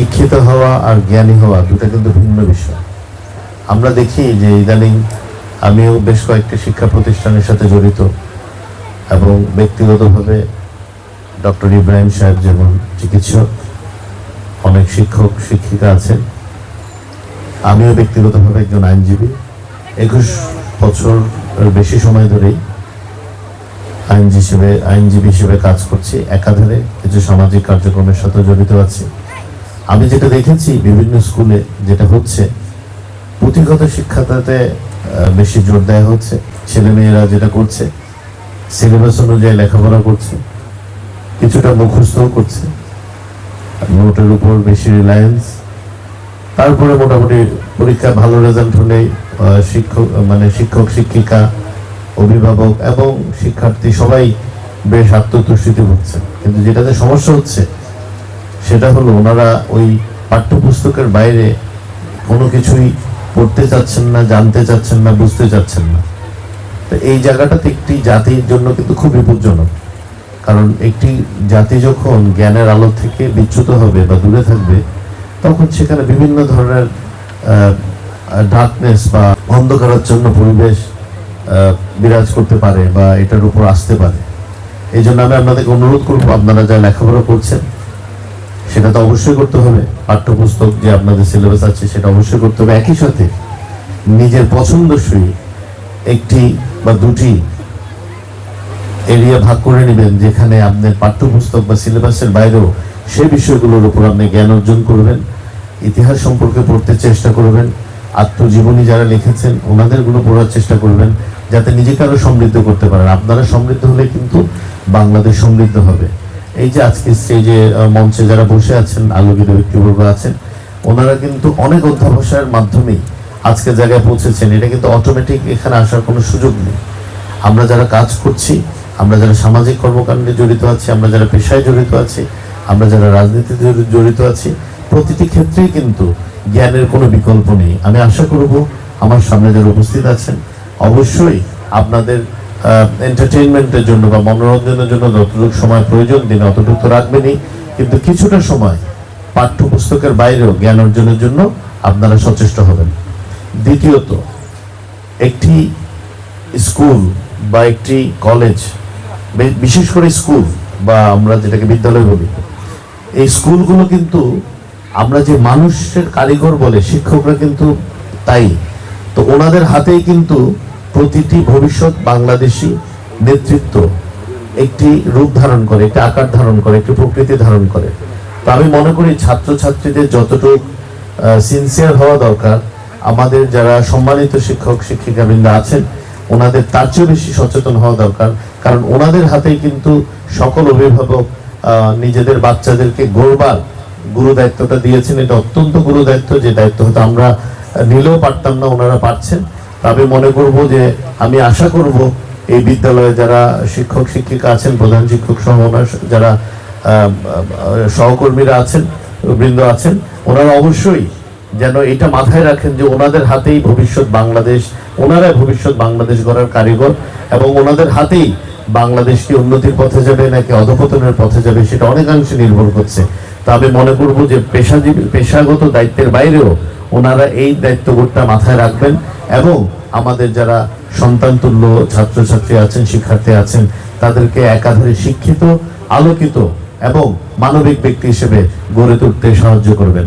শিক্ষিত হওয়া আর জ্ঞানী হওয়া দুটা কিন্তু ভিন্ন বিষয়। আমরা দেখি যে ইদানিং আমিও বেশ কয়েকটি শিক্ষা প্রতিষ্ঠানের সাথে জড়িত এবং ব্যক্তিগতভাবে ডক্টর ইব্রাহিম সাহেব যেমন চিকিৎসক, অনেক শিক্ষক, শিক্ষিকা আছেন। আমিও ব্যক্তিগতভাবে একজন আইনজীবী। একুশ বছর বেশি সময় ধরেই আইন হিসেবে আইনজীবী হিসেবে কাজ করছি। একাধারে কিছু সামাজিক কার্যক্রমের সাথে জড়িত আছি। আমি যেটা দেখেছি বিভিন্ন স্কুলে যেটা হচ্ছে, পুঁথিগত শিক্ষাটাতে বেশি জোর দেওয়া হচ্ছে। ছেলেমেয়েরা যেটা করছে, সিলেবাস অনুযায়ী লেখাপড়া করছে, কিছুটা মুখস্থও করছে। নোটের উপর বেশি রিলায়েন্স। তারপরে মোটামুটি পরীক্ষা ভালো রেজাল্ট হলে শিক্ষক মানে শিক্ষক, শিক্ষিকা, অভিভাবক এবং শিক্ষার্থী সবাই বেশ আত্মতুষ্টিতে হচ্ছে কিন্তু যেটাতে সমস্যা হচ্ছে সেটা হলো ওনারা ওই পাঠ্যপুস্তকের বাইরে কোনো কিছুই পড়তে চাচ্ছেন না, জানতে চাচ্ছেন না, বুঝতে চাচ্ছেন না। তো এই জায়গাটাতে একটি জাতির জন্য কিন্তু খুব বিপজ্জনক। কারণ একটি জাতি যখন জ্ঞানের আলো থেকে বিচ্যুত হবে বা দূরে থাকবে, তখন সেখানে বিভিন্ন ধরনের ডার্কনেস বা অন্ধকারাচ্ছন্ন পরিবেশ বিরাজ করতে পারে বা এটার উপর আসতে পারে। এই জন্য আমি আপনাদেরকে অনুরোধ করব, আপনারা যা লেখাপড়া করছেন সেটা তো অবশ্যই করতে হবে। পাঠ্যপুস্তক যে আপনাদের সিলেবাস আছে, সেটা অবশ্যই করতে হবে। একই সাথে নিজের পছন্দসই একটি বা দুটি এরিয়া ভাগ করে নেবেন, যেখানে আপনার পাঠ্যপুস্তক বা সিলেবাসের বাইরেও সেই বিষয়গুলোর উপর আপনি জ্ঞান অর্জন করবেন, ইতিহাস সম্পর্কে পড়তে চেষ্টা করবেন, আত্মজীবনী যারা লিখেছেন ওনাদেরগুলো পড়ার চেষ্টা করবেন, যাতে নিজেকে আরও সমৃদ্ধ করতে পারেন। আপনারা সমৃদ্ধ হলে কিন্তু বাংলাদেশ সমৃদ্ধ হবে। এই যে আজকে স্টেজে মঞ্চে যারা বসে আছেন, আলোকিত ব্যক্তিবর্গ আছেন, ওনারা কিন্তু অনেক অধ্যাবসায়ের মাধ্যমেই আজকে জায়গায় পৌঁছেছেন। এটা কিন্তু অটোমেটিক এখানে আসার কোনো সুযোগ নেই। আমরা যারা কাজ করছি, আমরা যারা সামাজিক কর্মকাণ্ডে জড়িত আছি, আমরা যারা পেশায় জড়িত আছি, আমরা যারা রাজনীতিতে জড়িত আছি, প্রতিটি ক্ষেত্রেই কিন্তু জ্ঞানের কোনো বিকল্প নেই। আমি আশা করব আমার সামনে যারা উপস্থিত আছেন, অবশ্যই আপনাদের এন্টারটেইনমেন্টের জন্য বা মনোরঞ্জনের জন্য যতটুকু সময় প্রয়োজন, দিন অতটুকু তো রাখবেনই। কিন্তু কিছুটা সময় পাঠ্যপুস্তকের বাইরেও জ্ঞান অর্জনের জন্য আপনারা সচেষ্ট হবেন। দ্বিতীয়ত, একটি স্কুল বা একটি কলেজ বিশেষ করে স্কুল বা আমরা যেটাকে বিদ্যালয় বলি, এই স্কুলগুলো কিন্তু আমরা যে মানুষের কারিগর বলে, শিক্ষকরা কিন্তু তাই। তো ওনাদের হাতেই কিন্তু প্রতিটি ভবিষ্যৎ বাংলাদেশি নেতৃত্ব একটি রূপ ধারণ করে, একটি আকার ধারণ করে, একটি প্রকৃতি ধারণ করে। তো আমি মনে করি ছাত্রছাত্রীদের যতটুকু সিনসিয়ার হওয়া দরকার, আমাদের যারা সম্মানিত শিক্ষক, শিক্ষিকাবৃন্দ আছেন, ওনাদের তার চেয়েও বেশি সচেতন হওয়া দরকার। কারণ ওনাদের হাতেই কিন্তু সকল অভিভাবক নিজেদের বাচ্চাদেরকে গড়বার গুরু দায়িত্বটা দিয়েছেন। এটা অত্যন্ত গুরু দায়িত্ব, যে দায়িত্ব হয়তো আমরা নিলেও পারতাম না, ওনারা পারছেন। আমি মনে করব যে আমি আশা করব এই বিদ্যালয়ে যারা শিক্ষক, শিক্ষিকা আছেন, প্রধান শিক্ষক সহ যারা সহকর্মীরা আছেন, বৃন্দ আছেন, ওনারা অবশ্যই যেন এটা মাথায় রাখেন যে ওনাদের হাতেই ভবিষ্যৎ বাংলাদেশ ওনারাই ভবিষ্যৎ বাংলাদেশ গড়ার কারিগর এবং ওনাদের হাতেই বাংলাদেশ কি উন্নতির পথে যাবে নাকি অধপতনের পথে যাবে সেটা অনেকাংশে নির্ভর করছে। তা আমি মনে করব যে পেশাজীবী, পেশাগত দায়িত্বের বাইরেও ওনারা এই দায়িত্ববোধটা মাথায় রাখবেন এবং আমাদের যারা সন্তান তুল্য ছাত্রছাত্রী আছেন, শিক্ষার্থী আছেন, তাদেরকে একাধারে শিক্ষিত, আলোকিত এবং মানবিক ব্যক্তি হিসেবে গড়ে তুলতে সাহায্য করবেন।